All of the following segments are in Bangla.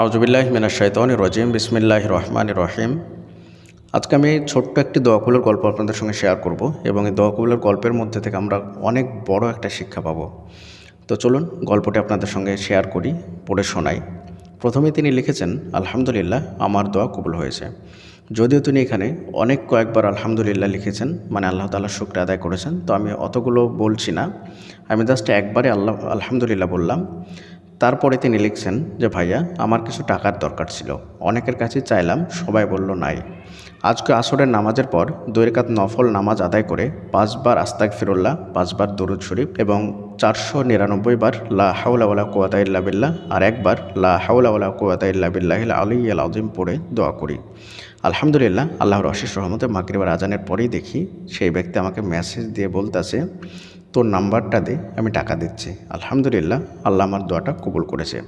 আউজবিল্লাহ মিনা শৈতন রজিম বিসমিল্লাহ রহমান রহিম। আজকে আমি ছোট্ট একটি দোয়াকুলের গল্প আপনাদের সঙ্গে শেয়ার করব এবং এই দোয়াকুলের গল্পের মধ্যে থেকে আমরা অনেক বড় একটা শিক্ষা পাবো। তো চলুন গল্পটি আপনাদের সঙ্গে শেয়ার করি, পড়ে শোনাই। প্রথমে তিনি লিখেছেন, আলহামদুলিল্লাহ, আমার দোয়া কবুল হয়েছে। যদিও তিনি এখানে অনেক কয়েকবার আলহামদুলিল্লাহ লিখেছেন মানে আল্লাহ তাল্লাহ শুক্র আদায় করেছেন। তো আমি অতগুলো বলছি না। আমি জাস্ট একবারে আল্লাহ, আলহামদুলিল্লাহ বললাম। তারপরে তিনি লিখছেন যে, ভাইয়া, আমার কিছু টাকার দরকার ছিল। অনেকের কাছে চাইলাম, সবাই বলল নাই। আজকে আসরের নামাজের পর দুই রেখাত নফল নামাজ আদায় করে পাঁচবার আস্তাক ফিরুল্লাহ পাঁচবার দরুদ শরীফ এবং চারশো নিরানব্বই বার লা হাউলাওয়ালা কুয়াতা ইল্লা বিল্লাহ আর একবার লা হাউলাওয়ালা কুয়াতা ইল্লা বিল্লাহ আলী আল আজিম পড়ে দোয়া করি। আলহামদুলিল্লাহ, আল্লাহর অশেষ রহমতে মাগরিবার আজানের পরেই দেখি সেই ব্যক্তি আমাকে মেসেজ দিয়ে বলতেছে তোর নাম্বারটা দে, আমি টাকা দিচ্ছি। আলহামদুলিল্লাহ, আল্লাহ আমার দোয়াটা কবুল করেছে।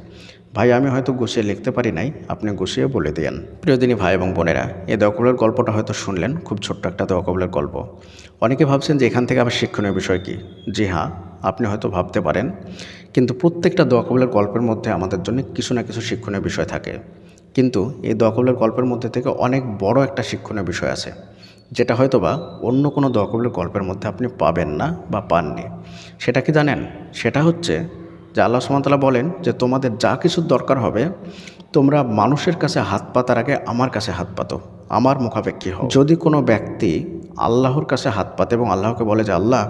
ভাই, আমি হয়তো গুছিয়ে লিখতে পারি নাই, আপনি গুছিয়ে বলে দেন। প্রিয়দিনী ভাই এবং বোনেরা এই দোয়াকবুলের গল্পটা হয়তো শুনলেন, খুব ছোট্ট একটা দোয়াকবুলের গল্প। অনেকে ভাবছেন যে এখান থেকে আবার শিক্ষণীয় বিষয় কি? জি হ্যাঁ আপনি হয়তো ভাবতে পারেন। কিন্তু প্রত্যেকটা দোয়াকবুলের গল্পের মধ্যে আমাদের জন্য কিছু না কিছু শিক্ষণীয় বিষয় থাকে। কিন্তু এই দোয়াকবুলের গল্পের মধ্যে থেকে অনেক বড় একটা শিক্ষণীয় বিষয় আছে। যেটা হয়তো বা অন্য কোনো দোয়াকবুলের গল্পের মধ্যে আপনি পাবেন না বা পাননি। সেটা কি জানেন? সেটা হচ্ছে যে আল্লাহ সুমতলা বলেন যে তোমাদের যা কিছুর দরকার হবে, তোমরা মানুষের কাছে হাত পাতার আগে আমার কাছে হাত পাতো, আমার মুখাপেক্ষী হও। যদি কোনো ব্যক্তি আল্লাহর কাছে হাত পাতে এবং আল্লাহকে বলে যে, আল্লাহ,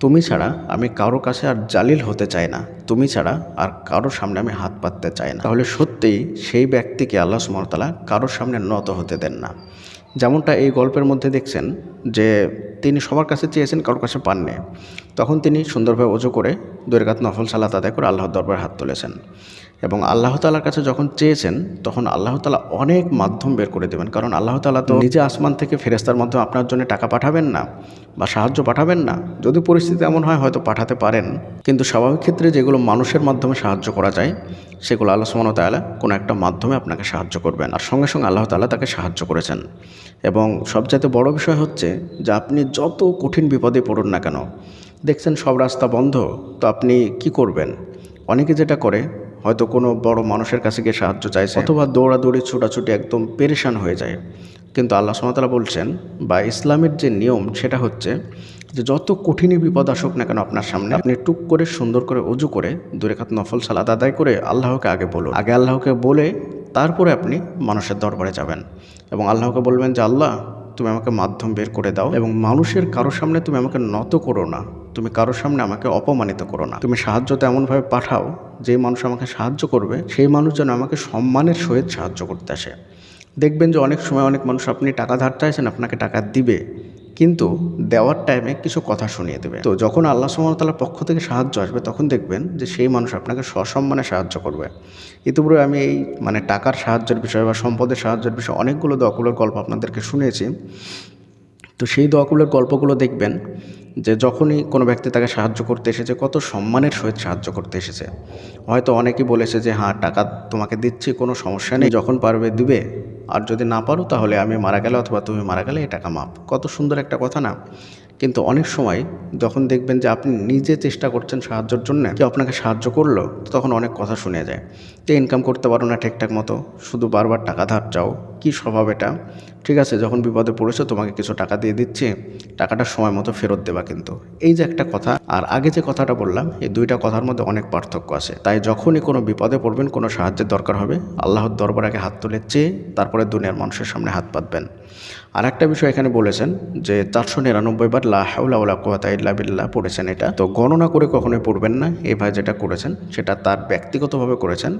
তুমি ছাড়া আমি কারও কাছে আর জালিল হতে চাই না, তুমি ছাড়া আর কারোর সামনে আমি হাত পাততে চাই না। তাহলে সত্যিই সেই ব্যক্তিকে আল্লাহ সুমতলা কারোর সামনে নত হতে দেন না। যেমনটা এই গল্পের মধ্যে দেখছেন যে তিনি সবার কাছে চেয়েছেন কারোর কাছে পাননি। তখন তিনি সুন্দরভাবে অজু করে দৈরকাত নফল সালাত আদায় করে আল্লাহর দরবার হাত তুলেছেন। এবং আল্লাহ তালার কাছে যখন চেয়েছেন, তখন আল্লাহ তালা অনেক মাধ্যম বের করে দেবেন। কারণ আল্লাহ তালা তো নিজে আসমান থেকে ফেরেস্তার মাধ্যমে আপনার জন্য টাকা পাঠাবেন না বা সাহায্য পাঠাবেন না। যদি পরিস্থিতি এমন হয়, হয়তো পাঠাতে পারেন। কিন্তু স্বাভাবিক ক্ষেত্রে যেগুলো মানুষের মাধ্যমে সাহায্য করা যায়, সেগুলো আল্লাহ সুমন তালা কোনো একটা মাধ্যমে আপনাকে সাহায্য করবেন। আর সঙ্গে সঙ্গে আল্লাহ তালা তাকে সাহায্য করেছেন। এবং সবচাইতে বড় বিষয় হচ্ছে যে আপনি যত কঠিন বিপদে পড়ুন না কেন, দেখছেন সব রাস্তা বন্ধ, তো আপনি কি করবেন? অনেকে যেটা করে হয়তো কোনো বড় মানুষের কাছে গিয়ে সাহায্য চাইছে। অথবা দৌড়াদৌড়ি, ছোটাছুটি একদম পেরেশান হয়ে যায়। কিন্তু আল্লাহ সুমতালা বলছেন, বা ইসলামের যে নিয়ম সেটা হচ্ছে যে যত কঠিনই বিপদ আসুক না কেন আপনার সামনে, আপনি টুক করে, সুন্দর করে অজু করে, দূরে খাত নফল সালাদ আদায় করে আল্লাহকে আগে বলুন। আগে আল্লাহকে বলে তারপরে আপনি মানুষের দরবারে যাবেন। এবং আল্লাহকে বলবেন যে, আল্লাহ, তুমি আমাকে মাধ্যম বের করে দাও এবং মানুষের কারোর সামনে তুমি আমাকে নত করো না। তুমি কারোর সামনে আমাকে অপমানিত করো না। তুমি সাহায্য তেমনভাবে পাঠাও যে মানুষ আমাকে সাহায্য করবে, সেই মানুষ যেন আমাকে সম্মানের সহিত সাহায্য করতে আসে। দেখবেন যে অনেক সময় অনেক মানুষ আপনি টাকা ধার চাইছেন, আপনাকে টাকা দিবে, কিন্তু দেওয়ার টাইমে কিছু কথা শুনিয়ে দেবে। তো যখন আল্লাহ সুমতালার পক্ষ থেকে সাহায্য আসবে, তখন দেখবেন যে সেই মানুষ আপনাকে সসম্মানে সাহায্য করবে। ইতিপূর্বে আমি এই মানে টাকার সাহায্যের বিষয় বা সম্পদের সাহায্যের বিষয়ে অনেকগুলো দকুলের গল্প আপনাদেরকে শুনেছি তো সেই দোয়াকুলের গল্পগুলো দেখবেন যে যখনই কোনো ব্যক্তি তাকে সাহায্য করতে এসেছে, কত সম্মানের সহিত সাহায্য করতে এসেছে। হয়তো অনেকেই বলেছে যে হ্যাঁ টাকা তোমাকে দিচ্ছি, কোনো সমস্যা নেই, যখন পারবে দিবে। আর যদি না পারো তাহলে আমি মারা গেলে অথবা তুমি মারা গেলে এই টাকা মাপ কত সুন্দর একটা কথা না? কিন্তু অনেক সময় যখন দেখবেন যে আপনি নিজে চেষ্টা করছেন সাহায্যের জন্য, কেউ আপনাকে সাহায্য করল, তখন অনেক কথা শুনে যায়। যে, ইনকাম করতে পারো না ঠিকঠাক মতো, শুধু বারবার টাকা ধার চাও। কী স্বভাব এটা? ঠিক আছে, যখন বিপদে পড়েছো তোমাকে কিছু টাকা দিয়ে দিচ্ছে, টাকাটা সময় মতো ফেরত দেবা কিন্তু। এই যে একটা কথা, আর আগে যে কথাটা বললাম, এই দুইটা কথার মধ্যে অনেক পার্থক্য আছে। তাই যখনই কোনো বিপদে পড়বেন, কোনো সাহায্যের দরকার হবে, আল্লাহর দরবার আগে হাত তুলে চেয়ে, তারপরে দুনিয়ার মানুষের সামনে হাত পাতবেন। আর একটা বিষয় এখানে বলেছেন যে চারশো নিরানব্বই বার লাহাউলা কোয়াতা ইল্লা পড়েছেন এটা। তো গণনা করে কখনোই পড়বেন না, এই ভাই যেটা করেছেন সেটা তার ব্যক্তিগতভাবে করেছেন।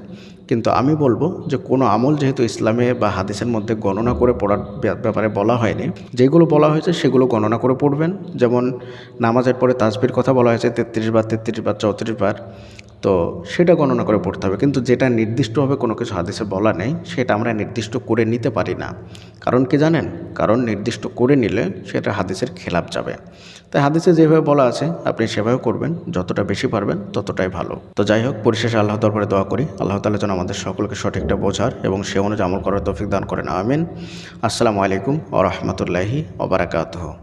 কিন্তু আমি বলব যে কোনো আমল যেহেতু ইসলামে বা হাদিসের মধ্যে গণনা করে পড়ার ব্যাপারে বলা হয়নি, যেগুলো বলা হয়েছে সেগুলো গণনা করে পড়বেন। যেমন নামাজের পরে তাজবির কথা বলা হয়েছে তেত্রিশ বার তেত্রিশ বার, চৌত্রিশ বার। তো সেটা গণনা করে পড়তে হবে। কিন্তু যেটা নির্দিষ্টভাবে কোনো কিছু হাদিসে বলা নেই, সেটা আমরা নির্দিষ্ট করে নিতে পারি না। কারণ কি জানেন? কারণ নির্দিষ্ট করে নিলে সেটা হাদিসের খেলাপ যাবে। তাই হাদিসে যেভাবে বলা আছে, আপনি সেভাবে করবেন। যতটা বেশি পারবেন, ততটাই ভালো। তো যাই হোক, পরিশেষে আল্লাহ দরবারে দোয়া করি। আল্লাহ তালা যেন আমাদের সকলকে সঠিকটা বোঝার এবং সে অনুযায়ী আমল করার তৌফিক দান করেন। আমিন। আসসালামু আলাইকুম ও রহমতুল্লাহি ওবরাকাতহ